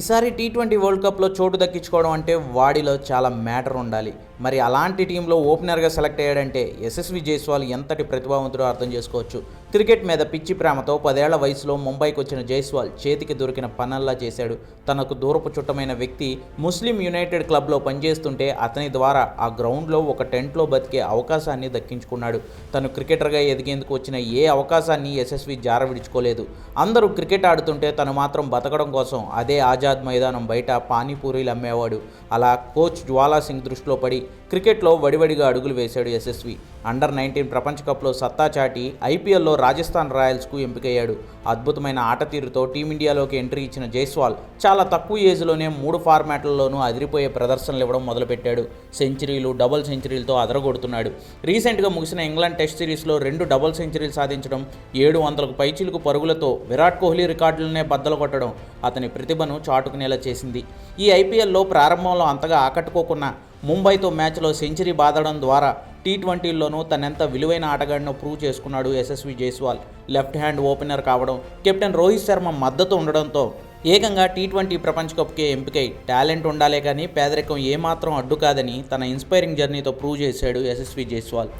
ఈసారి T twenty world కప్లో చోటు దక్కించుకోవడం అంటే వాడిలో చాలా మ్యాటర్ ఉండాలి. మరి అలాంటి టీంలో ఓపెనర్గా సెలెక్ట్ అయ్యాడంటే యశస్వి జైస్వాల్ ఎంతటి ప్రతిభావంతుడో అర్థం చేసుకోవచ్చు. క్రికెట్ మీద పిచ్చి ప్రేమతో పదేళ్ళ వయసులో ముంబైకి వచ్చిన జైస్వాల్ చేతికి దొరికిన పనల్లా చేశాడు. తనకు దూరపు చుట్టమైన వ్యక్తి ముస్లిం యునైటెడ్ క్లబ్లో పనిచేస్తుంటే అతని ద్వారా ఆ గ్రౌండ్లో ఒక టెంట్లో బతికే అవకాశాన్ని దక్కించుకున్నాడు. తను క్రికెటర్గా ఎదిగేందుకు వచ్చిన ఏ అవకాశాన్ని యశస్వి జార విడుచుకోలేదు. అందరూ క్రికెట్ ఆడుతుంటే తను మాత్రం బతకడం కోసం అదే ఆజాద్ మైదానం బయట పానీపూరీలు అమ్మేవాడు అలా కోచ్ జ్వాలా సింగ్ దృష్టిలో పడి క్రికెట్లో వడివడిగా అడుగులు వేశాడు యశస్వి. అండర్ నైన్టీన్ ప్రపంచ కప్లో సత్తా చాటి ఐపీఎల్లో రాజస్థాన్ రాయల్స్కు ఎంపికయ్యాడు. అద్భుతమైన ఆట తీరుతో టీమిండియాలోకి ఎంట్రీ ఇచ్చిన జైస్వాల్ చాలా తక్కువ ఏజ్లోనే మూడు ఫార్మాట్లలోనూ అదిరిపోయే ప్రదర్శనలు ఇవ్వడం మొదలుపెట్టాడు. సెంచరీలు డబుల్ సెంచరీలతో అదరగొడుతున్నాడు. రీసెంట్గా ముగిసిన ఇంగ్లాండ్ టెస్ట్ సిరీస్లో రెండు డబుల్ సెంచరీలు సాధించడం ఏడు వందలకు పైచిలుకు పరుగులతో విరాట్ కోహ్లీ రికార్డులనే బద్దలు కొట్టడం అతని ప్రతిభను చాటుకునేలా చేసింది. ఈ ఐపీఎల్లో ప్రారంభంలో అంతగా ఆకట్టుకోకున్న ముంబైతో మ్యాచ్లో సెంచరీ బాదడం ద్వారా టీ ట్వంటీల్లోనూ తనెంత విలువైన ఆటగాడినో ప్రూవ్ చేసుకున్నాడు Yashasvi Jaiswal left hand opener కావడం కెప్టెన్ రోహిత్ శర్మ మద్దతు ఉండడంతో ఏకంగా టీ ట్వంటీ ప్రపంచ కప్కే ఎంపికై టాలెంట్ ఉండాలే కానీ పేదరికం ఏమాత్రం అడ్డు కాదని తన ఇన్స్పైరింగ్ జర్నీతో ప్రూవ్ చేశాడు యశస్వి జైస్వాల్